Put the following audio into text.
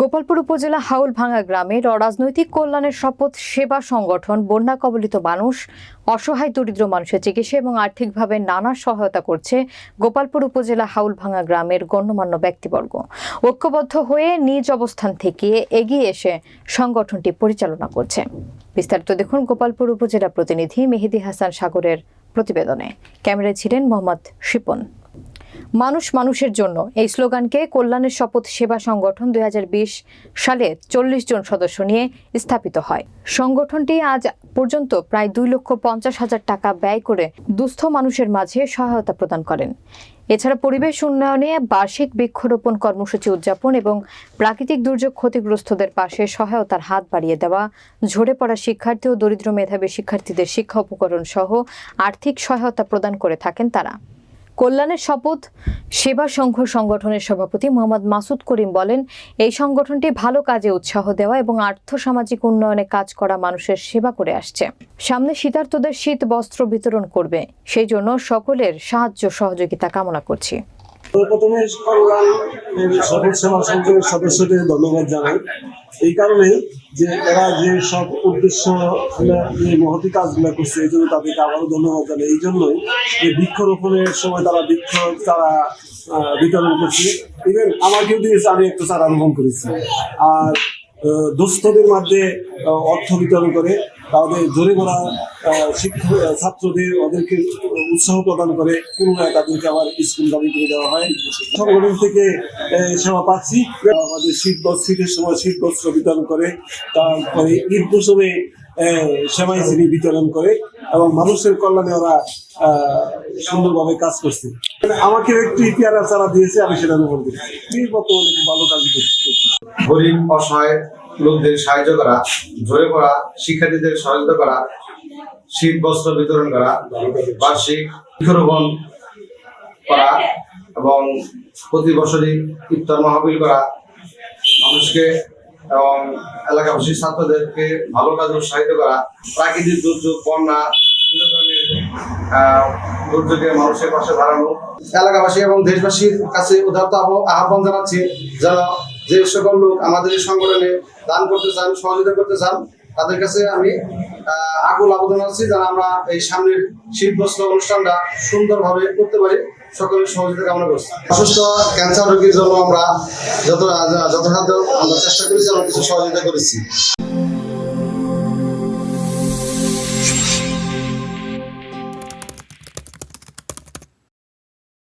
গোপালপুর উপজেলা হাউলভাঙ্গা গ্রামের অরাজনৈতিক কল্যাণের শপথ সেবা সংগঠন, বন্যা কবলিত মানুষ, অসহায় দরিদ্র মানুষের চিকিৎসা এবং আর্থিকভাবে নানা সহায়তা করছে গোপালপুর উপজেলা হাউলভাঙ্গা গ্রামের গণ্যমান্য ব্যক্তিবর্গ। ঐক্যবদ্ধ হয়ে নিজ অবস্থান থেকে এগিয়ে এসে সংগঠনটি পরিচালনা করছে। বিস্তারিত দেখুন গোপালপুর উপজেলা প্রতিনিধি মেহেদি হাসান সাগরের প্রতিবেদনে। ক্যামেরায় ছিলেন মোহাম্মদ শিপন। মানুষ মানুষের জন্য। এই স্লোগানকে কল্যাণের শপথ সেবা সংগঠন দু হাজার বিশ সালে চল্লিশ জন সদস্য নিয়ে স্থাপিত হয়। সংগঠনটি আজ পর্যন্ত প্রায় দুই লক্ষ পঞ্চাশ হাজার টাকা ব্যয় করে দুস্থ মানুষের মাঝে সহায়তা প্রদান করেন। এছাড়া পরিবেশ উন্নয়নে বার্ষিক বৃক্ষরোপণ কর্মসূচি উদযাপন এবং প্রাকৃতিক দুর্যোগ ক্ষতিগ্রস্তদের পাশে সহায়তার হাত বাড়িয়ে দেওয়া, ঝরে পড়া শিক্ষার্থী ও দরিদ্র মেধাবী শিক্ষার্থীদের শিক্ষা উপকরণ সহ আর্থিক সহায়তা প্রদান করে থাকেন তারা। কল্যাণের শপথ, সেবা সংঘ সংগঠনের সভাপতি মোহাম্মদ মাসুদ করিম বলেন, এই সংগঠনটি ভালো কাজে উৎসাহ দেওয়া এবং আর্থ সামাজিক উন্নয়নে কাজ করা মানুষের সেবা করে আসছে। সামনে শীতার্থদের শীত বস্ত্র বিতরণ করবে। সেই জন্য সকলের সাহায্য সহযোগিতা কামনা করছি। প্রথমে কল্যাণ সমাজ সেবা সংসদের সদস্যদের ধন্যবাদ জানাই। এই কারণে যে এরা যে সব উদ্দেশ্য যে মহতি কাজগুলো করছে, এই জন্য তাদেরকে আবারও ধন্যবাদ জানাই। এই জন্যই যে বৃক্ষরোপণের সময় তারা বৃক্ষ, তারা বিতরণ করছে। ইভেন আমাকেও দিয়েছে, আমি একটু চারা রোপণ করেছি। আর দুস্থদের মধ্যে অর্থ বিতরণ করে তাদের জোরে শিক্ষক ছাত্রদের ওদেরকে উৎসাহ প্রদান করে, পুনরায় তাদেরকে আবার স্কুল দাবি করে দেওয়া হয়। সংগঠন থেকে সেবা পাচ্ছি। আমাদের শীত শীতের সময় শীত বস্ত্র বিতরণ করে, তারপরে ঈদ মৌসুমে সেমাই শ্রী বিতরণ করে, এবং মানুষের কল্যাণে ওরা সুন্দরভাবে কাজ করছে। আমাকে একটি ইতিহাস চারা দিয়েছে, আমি সেটা অনুভব এই বর্তমানে খুব ভালো কাজ করছি। গরিব, অসহায় লোকদের সাহায্য করা, ঝরে পড়া, শিক্ষার্থীদের সহায়তা করা, শীত বস্ত্র বিতরণ করা, বার্ষিক বৃক্ষরোপণ করা এবং প্রতি বছরই ইফতার মাহফিল করা। মানুষকে এবং এলাকাবাসী ছাত্রদেরকে ভালো কাজে উৎসাহিত করা, প্রাকৃতিক দুর্যোগ, বন্যা, বিভিন্ন ধরনের দুর্যোগে মানুষের পাশে দাঁড়ানো। এলাকাবাসী এবং দেশবাসীর কাছে উদারতা আহ্ব- আহ্বান জানাচ্ছি যেন যে সকল লোক আমাদের এই সংগঠনে দান করতে চান সহযোগিতা করতে চান তাদের কাছে আমি আকুল আবেদন আছি যেন আমরা এই সামনের শীত বস্ত্র অনুষ্ঠানটা সুন্দরভাবে করতে পারি সকলের সহযোগিতা কামনা করছি অসুস্থ ক্যান্সার রোগীর জন্য আমরা যত যথাসাধ্য আমরা চেষ্টা করেছি আমরা কিছু সহযোগিতা করেছি